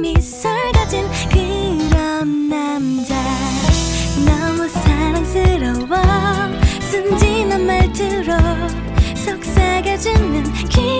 미소를 가진 그런 남자. 너무 사랑스러워. 순진한 말투로 속삭여주는 기